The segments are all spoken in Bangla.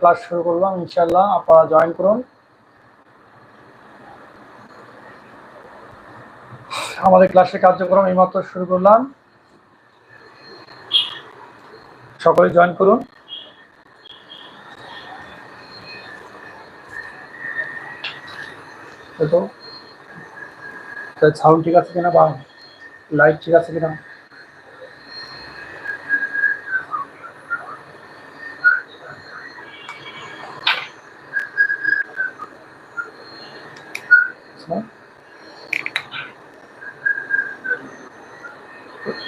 ক্লাস শুরু করলাম ইনশাল্লাহ আপনারা জয়েন করুন। আমাদের ক্লাসের কার্যক্রম এইমাত্র শুরু করলাম। সকলে জয়েন করুন। সাউন্ড ঠিক আছে কিনা বা লাইট ঠিক আছে কিনা?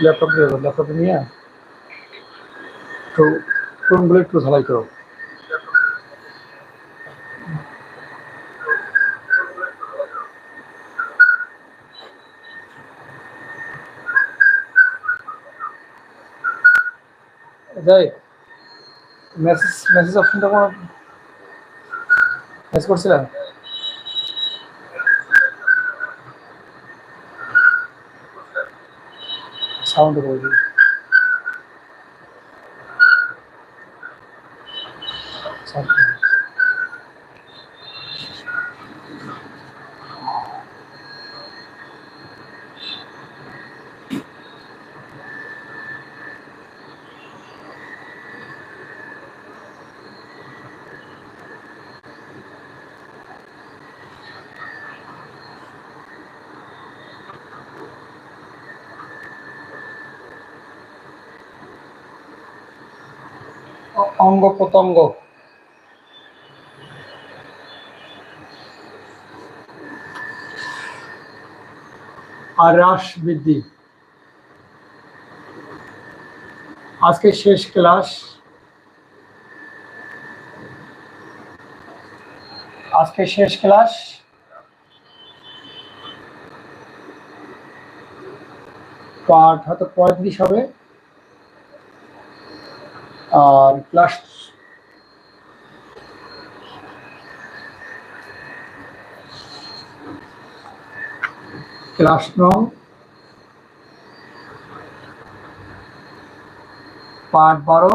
ল্যাপটপ দিয়ে ল্যাপটপ নিয়ে। একটু ফোনগুলো একটু ঝালাই করো। যাই মেসেজ মেসেজ অপশনটা কোনো মেসেজ করছিলেন সাউন্ড করে দিই Sound অঙ্গ প্রত্যঙ্গ। আর হ্রাস বৃদ্ধি। আজকে শেষ ক্লাস। আজকে শেষ ক্লাস। পাঠ হয়তো পঁয়ত্রিশ হবে। আর ক্লাস ক্লাস নং পাঠ বারো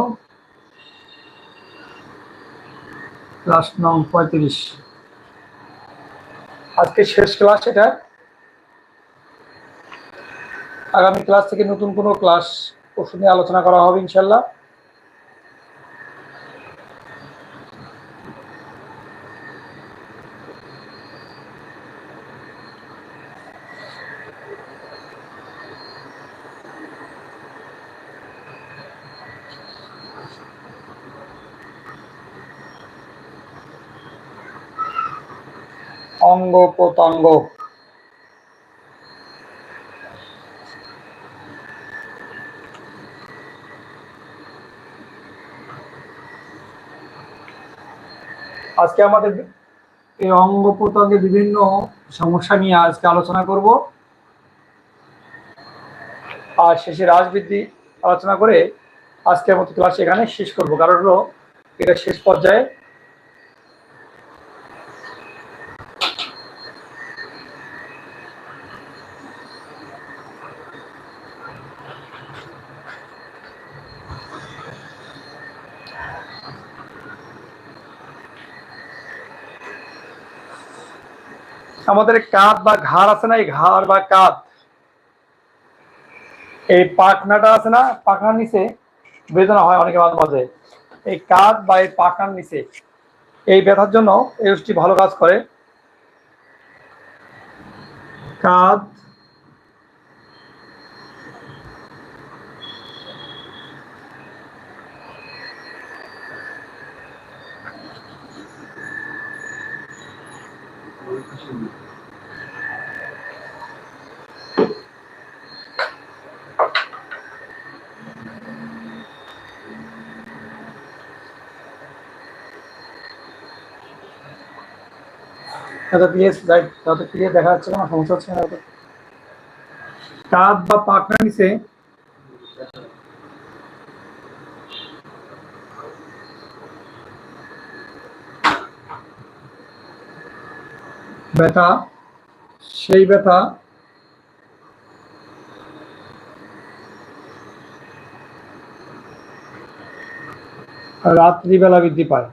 ক্লাস নং পঁয়ত্রিশ। আজকে শেষ ক্লাস এটা। আগামী ক্লাস থেকে নতুন কোনো ক্লাস পরশু নিয়ে আলোচনা করা হবে ইনশাল্লাহ। অঙ্গ প্রত্যঙ্গ। আজকে আমাদের এই অঙ্গ প্রত্যঙ্গের বিভিন্ন সমস্যা নিয়ে আজকে আলোচনা করব। আর শেষে রাজবৃদ্ধি আলোচনা করে আজকের মতো ক্লাস এখানে শেষ করব। কারণ হলো, এটা শেষ পর্যায়ে আমাদের কাঁধ বা ঘাড় আছে না, এই ঘাড় বা কাঁধ, এই পাখনাটা আছে না, পাখনার নিচে বেদনা হয় অনেকে মাঝে মাঝে। এই কাঁধ বা এই পাখার নিচে, এই ব্যথার জন্য এই ওষুধটি ভালো কাজ করে। কাঁধ এত ক্লিয়ার লাইট যত ক্লিয়ার দেখা যাচ্ছে কোনো সমস্যা হচ্ছে না কাঁধ বা পাখনার নিচে ব্যথা, সেই ব্যথা। রাত্রিবেলা বৃদ্ধি পায়।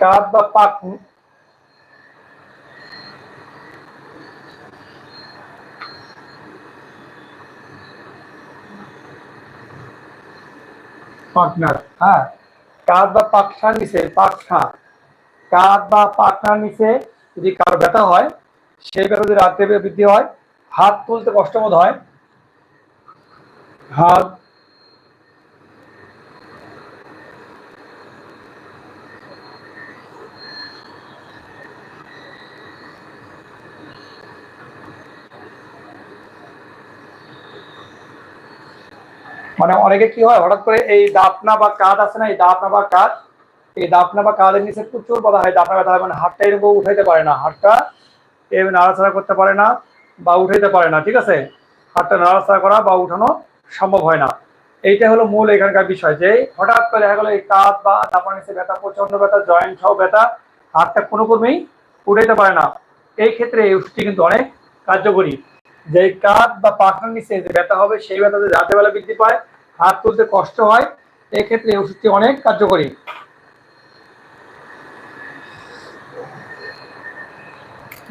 কাঁধ বা পাক হ্যাঁ। বা নিচে বা নিচে যদি কারও ব্যথা হয়, সেই বৃদ্ধি হয়, হাত তুলতে কষ্টবোধ হয়? হাত মানে অনেকে কি হয়, হঠাৎ করে এই দাপনা বা কাঁধ আছে না, এই দাপনা বা কাঁধ, এই দাপনা বা কাঁধের নিচে প্রচুর কথা হয়। দাপনা ব্যথা মানে হাতটা এরকম উঠাইতে পারে না। হাতটা নাড়াচাড়া করতে পারে না বা উঠাইতে পারে না, ঠিক আছে? হাতটা নাড়াচাড়া করা বা উঠানো সম্ভব হয় না। এইটা হলো মূল এখানকার বিষয় যে, হঠাৎ করে দেখা গেলো এই কাঁধ বা দাপনা নিচে ব্যথা প্রচণ্ড ব্যথা, জয়েন্ট সহ ব্যথা, হাতটা কোনো ক্রমেই উঠাইতে পারে না। এই ক্ষেত্রে এই ওষুধটি কিন্তু অনেক কার্যকরী। যে কাঁধ বা পাখার নিচে যে ব্যথা হবে, সেই ব্যথা যদি রাতের বেলা বৃদ্ধি পায়, হাত তুলতে কষ্ট হয়, এক্ষেত্রে এই ওষুধটি অনেক কার্যকরী।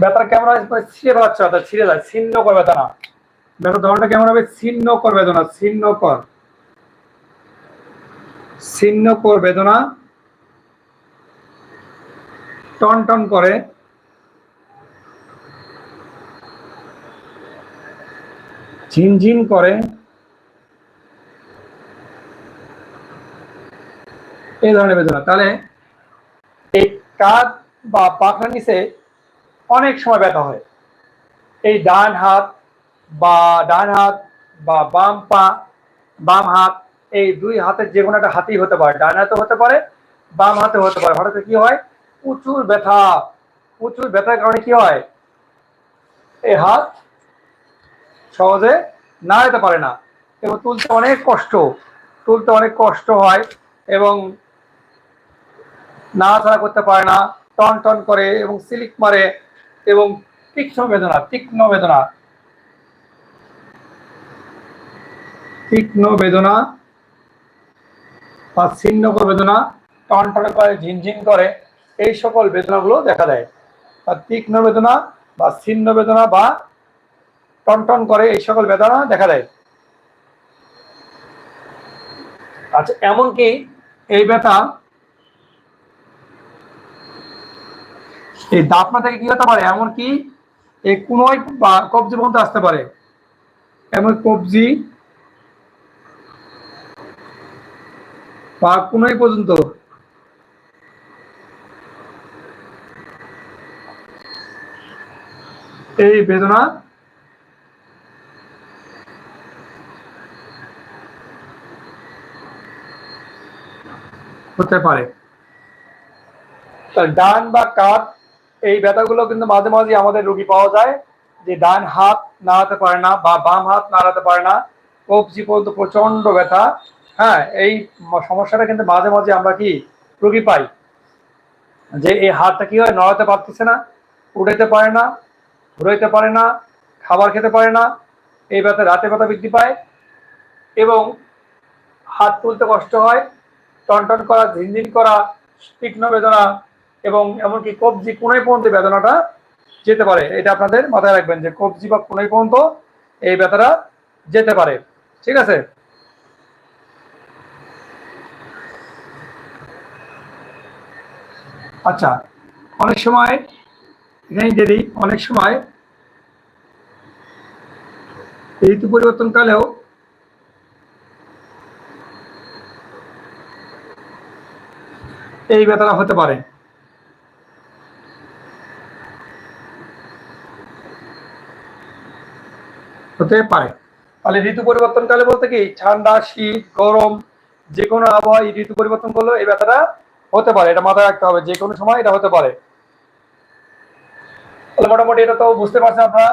ব্যথা কেমন হয় মানে ছিঁড়ে বেড়াচ্ছে ব্যথা, ছিঁড়ে যায়, ছিন্ন কর ব্যথা না। ব্যথার ধরনটা কেমন হবে? ছিন্ন কর বেদনা, ছিন্ন কর। ছিন্ন কর বেদনা। টন টন করে। ঝিনঝিন করে। এই ধরনের বেদনা। তাহলে এই কাঁধ বা পাখার নিচে অনেক সময় ব্যথা হয়। এই ডান হাত বা ডান হাত বা বাম পা, বাম হাত, এই দুই হাতের যে কোনো একটা হাতেই হতে পারে। ডান হাতে হতে পারে, বাম হাতে হতে পারে। হঠাৎ কি হয়? প্রচুর ব্যথা। প্রচুর ব্যথার কারণে কি হয়? এই হাত সহজে নাড়াতে পারে না। এবং তুলতে অনেক কষ্ট, তুলতে অনেক কষ্ট হয় এবং নাড়াচাড়া করতে পারে না টন টন করে এবং সিলিক মারে এবং তীক্ষ্ণ বেদনা তীক্ষ্ণ বেদনা। তীক্ষ্ণ বেদনা বা ছিন্নকর বেদনা টন টন করে, ঝিনঝিন করে, এই সকল বেদনাগুলো দেখা দেয়। বা তীক্ষ্ণ বেদনা বা ছিন্ন বেদনা বা টনটন করে এই সকল বেদনা দেখা দেয়। আচ্ছা এমনকি এই ব্যথা এই দাপনা থেকে কি হতে পারে? এমনকি এই কুনোয় বা কবজি পর্যন্ত আসতে পারে। এমন কবজি বা কুনোই পর্যন্ত এই বেদনা হতে পারে। ডান বা কাত এই ব্যথাগুলো কিন্তু মাঝে মাঝে আমাদের রোগী পাওয়া যায়, যে ডান হাত নাড়াতে পারে না বা বাম হাত নাড়াতে পারে না। কবজি পর্যন্ত প্রচণ্ড ব্যথা। হ্যাঁ এই সমস্যাটা কিন্তু মাঝে মাঝে আমরা কি রোগী পাই। যে এই হাতটা কি হয়, নড়াতে পারতেছে না উঠাইতে পারে না, ঘুরাইতে পারে না, খাবার খেতে পারে না, এই ব্যথা রাতে ব্যথা বৃদ্ধি পায় এবং হাত তুলতে কষ্ট হয়। টনটন করা, ঝিনঝিন করা, তীক্ষ্ণ বেদনা এবং এমনকি কবজি কোনাই পর্যন্ত বেদনাটা যেতে পারে। এটা আপনাদের মাথায় রাখবেন যে কবজি বা কোনাই পর্যন্ত এই ব্যথাটা যেতে পারে। ঠিক আছে? আচ্ছা অনেক সময় এখানে দিই, অনেক সময় ঋতু পরিবর্তনকালেও এই ব্যথাটা হতে পারে। হতে পারে। তাহলে ঋতু পরিবর্তনকালে বলতে কি? ঠান্ডা, শীত, গরম যে কোনো আবহাওয়া ঋতু পরিবর্তন করলেও এই ব্যথাটা হতে পারে। এটা মাথায় রাখতে হবে। যে কোনো সময় এটা হতে পারে। তাহলে মোটামুটি এটা তো বুঝতে পারছেন আপনারা।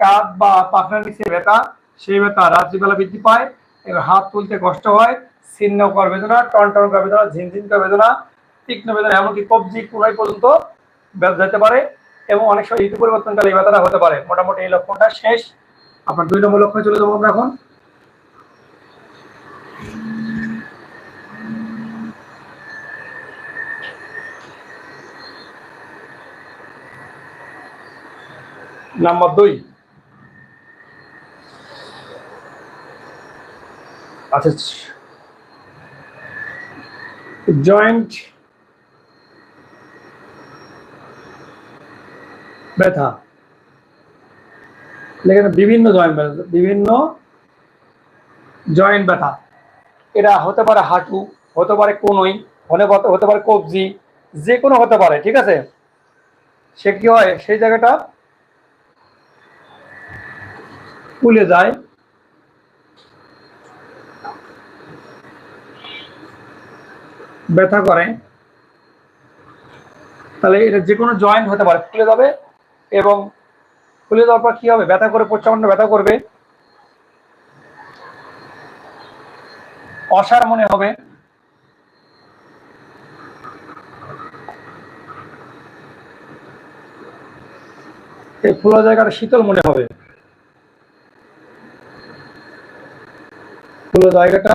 কাঁধ বা পাখনার নিচে ব্যথা, সেই ব্যথা রাত্রিবেলা বৃদ্ধি পায়, এবার হাত তুলতে কষ্ট হয়, ছিন্ন কর বেদনা টন টন কর বেদনা, ঝিনঝিন কর বেদনা তীক্ষ্ণ বেদনা, এমনকি কবজি কুড়াই পর্যন্ত যেতে পারে এবং অনেক সময় ঋতু পরিবর্তনকালে এই ব্যথাটা হতে পারে। মোটামুটি এই লক্ষণটা শেষ। আপনার দুই নম্বর লক্ষণে চলে যাব আমরা এখন। নাম্বার দুই। আচ্ছা জয়েন্ট ব্যথা। এখানে বিভিন্ন জয়েন্ট ব্যথা, বিভিন্ন জয়েন্ট ব্যথা। এটা হতে পারে হাঁটু, হতে পারে কোনই হতে পারে হতে পারে কবজি, যে কোনো হতে পারে, ঠিক আছে? সে কি হয়? সেই জায়গাটা ফুলে যায়। ব্যথা করে। তাহলে এটা যে কোনো জয়েন্ট হতে পারে, ফুলে যাবে। এবং ফুলে যাওয়ার পর কি হবে? ব্যথা করে প্রচণ্ড ব্যথা করবে। অসার মনে হবে। এই ফুলা জায়গাটা শীতল মনে হবে। ফুলো জায়গাটা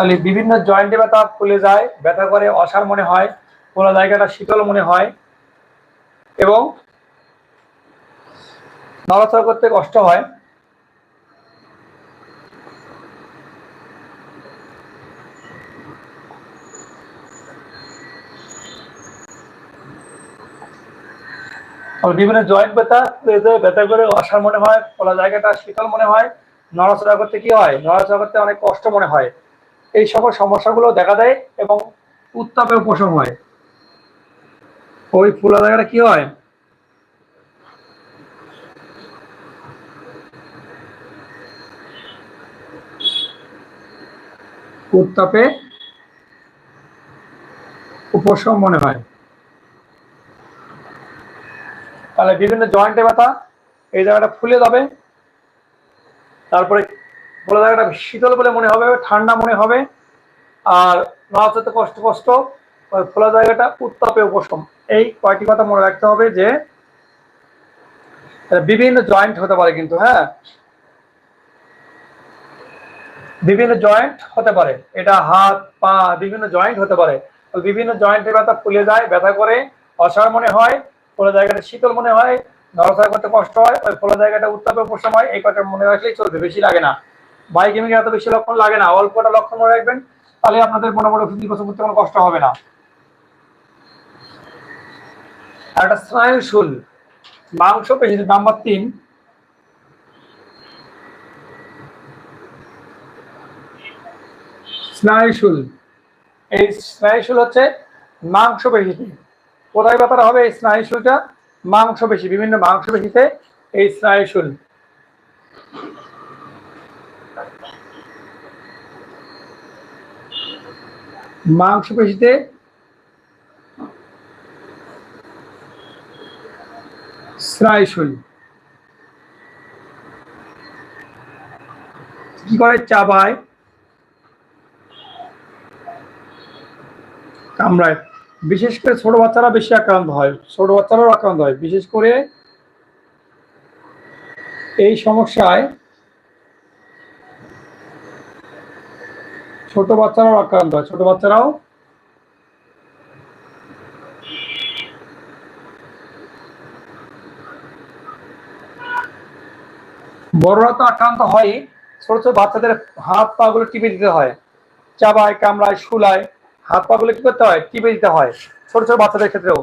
তাহলে বিভিন্ন জয়েন্টে ব্যথা ফুলে যায়, ব্যথা করে অসার মনে হয়, ফোলা জায়গাটা শীতল মনে হয় এবং নড়াচড়া করতে কষ্ট হয়। বিভিন্ন জয়েন্ট ব্যথা ব্যথা করে অসার মনে হয়, ফোলা জায়গাটা শীতল মনে হয়, নড়াচড়া করতে কি হয়? নড়াচড়া করতে অনেক কষ্ট মনে হয়। এই সকল সমস্যাগুলো দেখা দেয় এবং উত্তাপে উপশম হয়। ওই ফুলা জায়গাটা কি হয়? উত্তাপে উপশম মনে হয়। তাহলে বিভিন্ন জয়েন্টে ব্যথা, এই জায়গাটা ফুলে যাবে। তারপরে ফোলা জায়গাটা শীতল বলে মনে হবে, ঠান্ডা মনে হবে। আর নড়াচড়াতে কষ্ট কষ্ট। ফোলা জায়গাটা উত্তাপে উপশম। এই কয়টি কথা মনে রাখতে হবে যে বিভিন্ন জয়েন্ট হতে পারে কিন্তু হ্যাঁ? বিভিন্ন জয়েন্ট হতে পারে। এটা হাত, পা, বিভিন্ন জয়েন্ট হতে পারে। বিভিন্ন জয়েন্টের ব্যথা ফুলে যায়, ব্যথা করে, অসার মনে হয় ফোলা জায়গাটা শীতল মনে হয়, নড়াচড়া করতে কষ্ট হয়, ওই ফোলা জায়গাটা উত্তাপে উপশম হয়, এই কটা মনে রাখলেই চলবে, বেশি লাগে না। বাইকেমিং এত বেশি লক্ষণ লাগে না অল্পটা লক্ষণ মনে রাখবেন, তাহলে আপনাদের মোটামুটি ওষুধ নির্বাচন করতে কোনো কষ্ট হবে না। একটা স্নায়ুশুল, মাংস পেশি নাম্বার তিন। স্নায়ুশুল, এই স্নায়ুশুল হচ্ছে মাংস পেশিতে। কোথায় ব্যাপার হবে এই স্নায়ুশুলটা? মাংস পেশি, বিভিন্ন মাংস পেশিতে এই স্নায়ুশুল। মাংসপেশিতে স্নায়ুশুল। কি করে? চাবায় কামড়ায়। বিশেষ করে ছোট বাচ্চারা বেশি আক্রান্ত হয়। ছোট বাচ্চারাও আক্রান্ত হয়। বিশেষ করে এই সমস্যায় ছোট বাচ্চারাও আক্রান্ত হয়। ছোট বাচ্চারাও বড়রা তো আক্রান্ত হয় ছোট ছোট বাচ্চাদের হাত পা গুলো টিপে দিতে হয়। চাবায়, কামড়ায়, শুলায়, হাত পা গুলো কি করতে হয়? টিপে দিতে হয়। ছোট ছোট বাচ্চাদের ক্ষেত্রেও।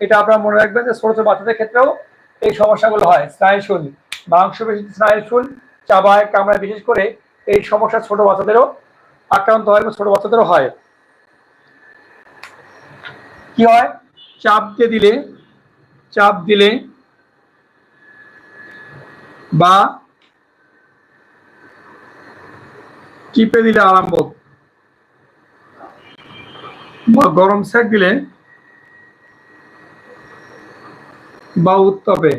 এটা আপনারা মনে রাখবেন যে ছোট ছোট বাচ্চাদের ক্ষেত্রেও এই সমস্যাগুলো হয়। স্নায়ুশুল মাংসপেশি স্নায়ুশুল চাবায়, কামড়ায় বিশেষ করে এই সমস্যা ছোট বাচ্চাদেরও আক্রান্ত হয় এবং ছোট বাচ্চাদেরও হয়। কি হয়? চাপ দিয়ে দিলে, চাপ দিলে বা টিপে দিলে আরাম বোধ। বা গরম সেক দিলে বা উত্তপে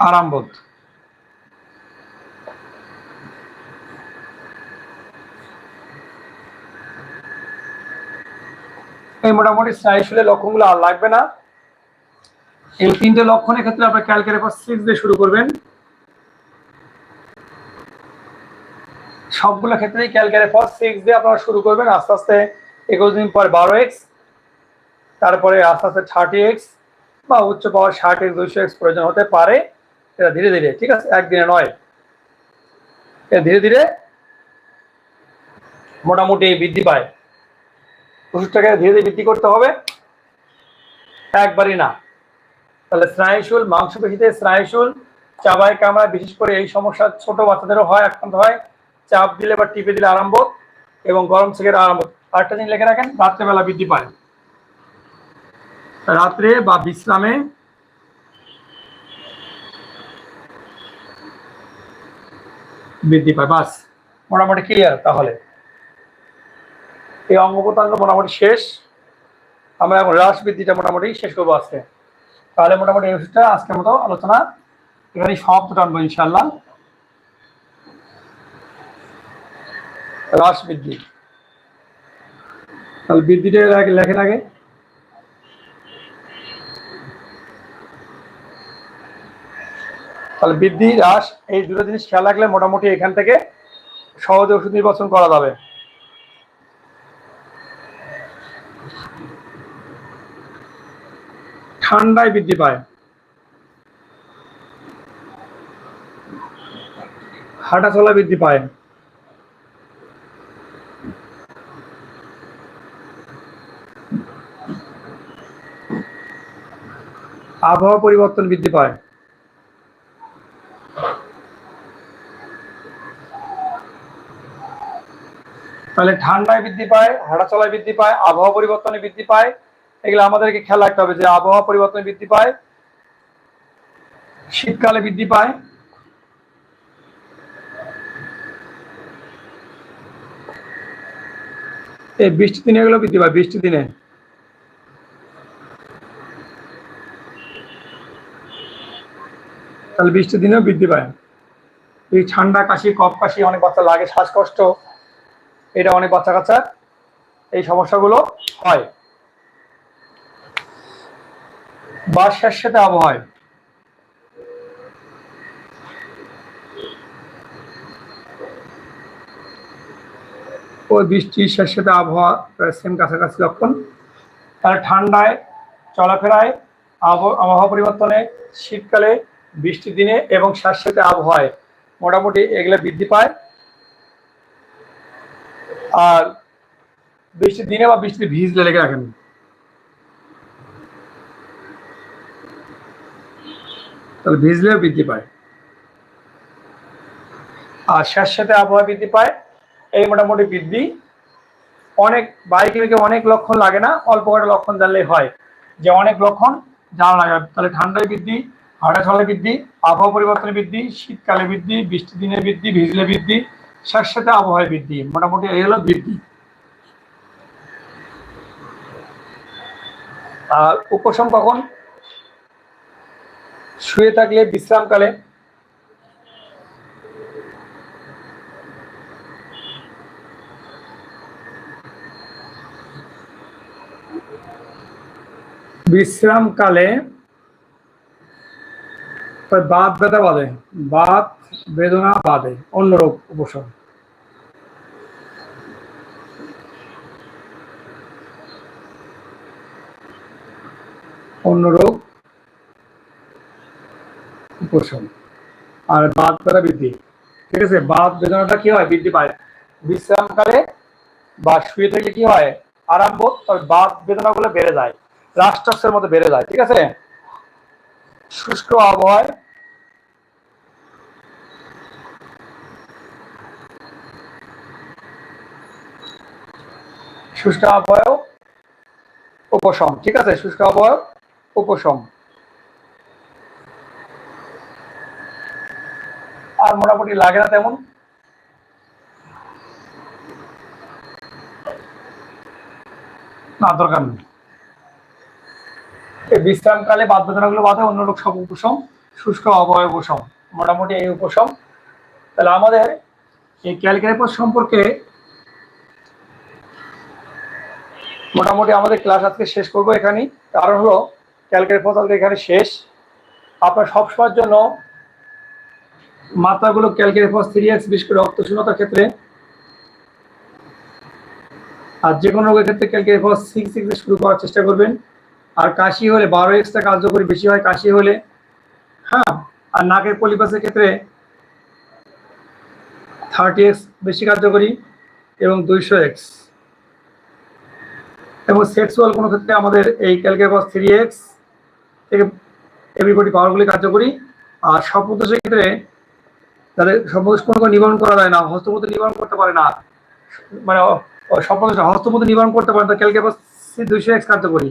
আরাম বোধ। মোটামুটি স্নায়ুশুলের লক্ষণগুলো আর লাগবে না। এই তিনটে লক্ষণের ক্ষেত্রে আপনার ক্যালকুলেটর সিক্স দিয়ে শুরু করবেন। সবগুলো ক্ষেত্রেই ক্যালকুলেটর ফর সিক্স দিয়ে আপনারা শুরু করবেন। আস্তে আস্তে একুশ দিন পর বারো এক্স তারপরে আস্তে আস্তে থার্টি এক্স বা উচ্চ পাওয়ার ষাট এক্স দুইশো এক্স প্রয়োজন হতে পারে। এটা ধীরে ধীরে, ঠিক আছে? একদিনে নয়। এটা ধীরে ধীরে মোটামুটি বৃদ্ধি পায়। ওষুধটাকে ধীরে ধীরে বৃদ্ধি করতে হবে। একবারই না। তাহলে স্নায়ুশুল, মাংসপেশিতে স্নায়ুশুল, চাবায় কামড়ায়, বিশেষ করে এই সমস্যা ছোট বাচ্চাদেরও হয়, আক্রান্ত হয়। চাপ দিলে বা টিপে দিলে আরম্ভ এবং গরম থেকে আরম্ভ। আরেকটা জিনিস লিখে রাখেন, রাত্রেবেলা বৃদ্ধি পায়। রাত্রে বা বিশ্রামে বৃদ্ধি পায়। বাস, মোটামুটি ক্লিয়ার তাহলে। এই অঙ্গ প্রত্যঙ্গ মোটামুটি শেষ। আমরা এখন হ্রাস বৃদ্ধিটা মোটামুটি শেষ করব আজকে। তাহলে মোটামুটি এই ওষুধটা আজকের মতো আলোচনা এখানে সমাপ্ত টানবো ইনশাল্লাহ হ্রাস বৃদ্ধি তাহলে বৃদ্ধিটা লেখেন আগে। তাহলে বৃদ্ধি, হ্রাস, এই দুটো জিনিস খেয়াল রাখলে মোটামুটি এখান থেকে সহজে ওষুধ নির্বাচন করা যাবে। ঠান্ডায় বৃদ্ধি পায়। হাঁটা চলা বৃদ্ধি পায়। আবহাওয়া পরিবর্তন বৃদ্ধি পায়। তাহলে ঠান্ডায় বৃদ্ধি পায় হাঁটা চলায় বৃদ্ধি পায়, আবহাওয়া পরিবর্তনে বৃদ্ধি পায়। এগুলো আমাদেরকে খেয়াল রাখতে হবে যে আবহাওয়া পরিবর্তন বৃদ্ধি পায়, শীতকালে বৃদ্ধি পায়। এই বৃষ্টি দিনে এগুলো বৃদ্ধি পায় বৃষ্টি দিনে। তাহলে বৃষ্টির দিনেও বৃদ্ধি পায়। এই ঠান্ডা কাশি, কফ কাশি অনেক বাচ্চা লাগে, শ্বাসকষ্ট, এটা অনেক বাচ্চা কাচ্চার এই সমস্যাগুলো হয়। বা স্যাঁতস্যাঁতে আবহাওয়ায়? ওই বৃষ্টি স্যাঁতস্যাঁতে আবহাওয়া সেম কাছাকাছি লক্ষণ। তাহলে ঠান্ডায়, চলাফেরায়, আবহ- আবহাওয়া পরিবর্তনে, শীতকালে, বৃষ্টির দিনে এবং স্যাঁতস্যাঁতে আবহাওয়ায় মোটামুটি এগুলো বৃদ্ধি পায়। আর বৃষ্টির দিনে বা বৃষ্টিতে ভিজলে লেগে রাখেন। তাহলে ভিজলেও বৃদ্ধি পায়। আর স্যাঁতস্যাঁতে আবহাওয়া বৃদ্ধি পায়। এই মোটামুটি বৃদ্ধি। অনেক বাইকে অনেক লক্ষণ লাগে না, অল্প কটা লক্ষণ জানলেই হয়। যে অনেক লক্ষণ জানা লাগে। তাহলে ঠান্ডায় বৃদ্ধি, হাঁটা চলে বৃদ্ধি, আবহাওয়া পরিবর্তনে বৃদ্ধি, শীতকালে বৃদ্ধি, বৃষ্টির দিনে বৃদ্ধি, ভিজলে বৃদ্ধি স্যাঁতস্যাঁতে আবহাওয়ায় বৃদ্ধি। মোটামুটি এই হলো বৃদ্ধি। আর উপশম কখন? শুয়ে থাকলে, বিশ্রামকালে। বিশ্রামকালে বাত ব্যথা বাঁধে। বাত বেদনা বাঁধে অন্য রোগ উপশম অন্য রোগ উপশম আর বাত ব্যথা বৃদ্ধি। ঠিক আছে? বাত বেদনাটা কি হয়? বৃদ্ধি পায়। বিশ্রামকালে বা শুয়ে থাকলে কি হয়? আরাম বোধ তবে বাত বেদনাগুলো বেড়ে যায়। রাষ্ট্রাংশের মধ্যে বেড়ে যায়। ঠিক আছে? শুষ্ক আবহাওয়ায় শুষ্ক আবহাওয়াও উপশম। ঠিক আছে? শুষ্ক আবহাওয়া উপশম। আর মোটামুটি লাগে না তেমন। না, দরকার নেই। বিশ্রামকালে বাদ বেদনাগুলো বাদে অন্য রোগ সব উপশম, শুষ্ক আবহাওয়া উপশম, মোটামুটি এই উপশম। তাহলে আমাদের এই ক্যালকুলেটর সম্পর্কে মোটামুটি আমাদের ক্লাস আজকে শেষ করব এখানেই। কারণ হলো ক্যালকুলেটর আজকে এখানে শেষ। আপনার সবসময়ের জন্য মাত্রাগুলো ক্যালকুলেটর থ্রি এক্স বিশেষ করে রক্ত শূন্যতার ক্ষেত্রে আর যে কোনো রোগের ক্ষেত্রে ক্যালকুলেট সিক্স সিক্স শুরু করার চেষ্টা করবেন। আর কাশি হলে বারো এক্সট্রা কার্যকরী বেশি হয়, কাশি হলে হ্যাঁ আর নাকের পলিপাসের ক্ষেত্রে থার্টি এক্স বেশি কার্যকরী এবং দুইশো এক্স এবং সেক্সুয়াল কোনো ক্ষেত্রে আমাদের এই ক্যালকুলেট থ্রি এক্স থেকে এভিবডি পাওয়ারগুলি কার্যকরী। আর স্বপ্নদোষের ক্ষেত্রে তাদের কোনো নিবারণ করা যায় না হস্তমত নিবারণ করতে পারে না। মানে স্বপ্নদোষ হস্তমত নিবারণ করতে পারে না ক্যালকুলেট দুইশো এক্স কার্যকরী।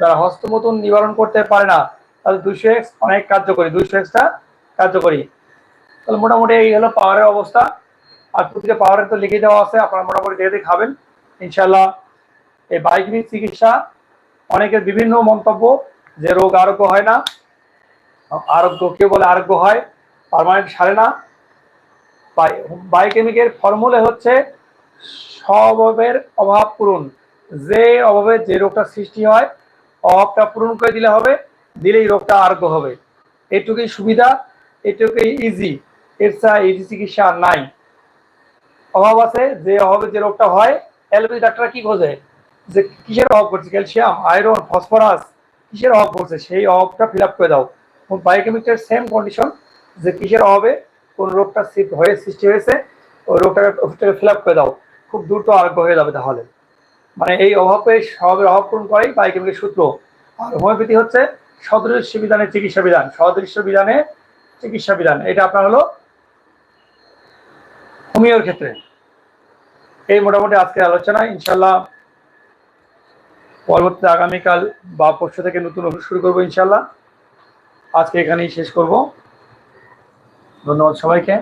যারা হস্তমতন নিবারণ করতে পারে না তাহলে দুইশো এক্স অনেক কার্যকরী, দুইশো এক্সটা কার্যকরী। তাহলে মোটামুটি এই হলো পাওয়ারের অবস্থা। আর প্রতিটা পাওয়ারের তো লিখে দেওয়া আছে, আপনারা মোটামুটি দেখে খাবেন। ইনশাল্লাহ এই বাইকভিক চিকিৎসা, অনেকের বিভিন্ন মন্তব্য যে রোগ আরোগ্য হয় না, আরোগ্য, কেউ বলে আরোগ্য হয়, পারমানেন্ট সারে না। বায়োকেমিকের ফর্মুলে হচ্ছে স্বভাবের অভাব পূরণ। যে অভাবে যে রোগটা সৃষ্টি হয়, অভাবটা পূরণ করে দিলে হবে, দিলেই রোগটা আরোগ্য হবে। এটুকুই সুবিধা, এটুকুই ইজি এর চা ইজি চিকিৎসা নাই। অভাব আছে, যে অভাবে যে রোগটা হয়, অ্যালোপ্যাথি ডাক্তাররা কি খোঁজে যে কিসের অভাব করছে ক্যালসিয়াম, আয়রন, ফসফরাস, কিসের অভাব করছে সেই অভাবটা ফিল আপ করে দাও। বায়োকেমিক্যাল সেম কন্ডিশন যে কিসের অভাবে কোন রোগটা হয়ে সৃষ্টি হয়েছে, ওই রোগটাকে ওষুধটাকে ফিল আপ করে দাও। খুব দ্রুত আরোগ্য হয়ে যাবে তাহলে। মানে এই অভাবে স্বভাবের অভাব পূরণ করেই বায়োকেমিকের সূত্র। আর হোমিওপ্যাথি হচ্ছে সদৃশ্য বিধানের চিকিৎসা বিধান। সদৃশ্য বিধানে চিকিৎসা বিধান। এটা আপনার হলো হোমিওর ক্ষেত্রে। এই মোটামুটি আজকে আলোচনা। ইনশাল্লাহ পরবর্তী আগামীকাল বা পরশু থেকে নতুন শুরু করব ইনশাল্লাহ আজকে এখানেই শেষ করব। ধন্যবাদ সবাইকে।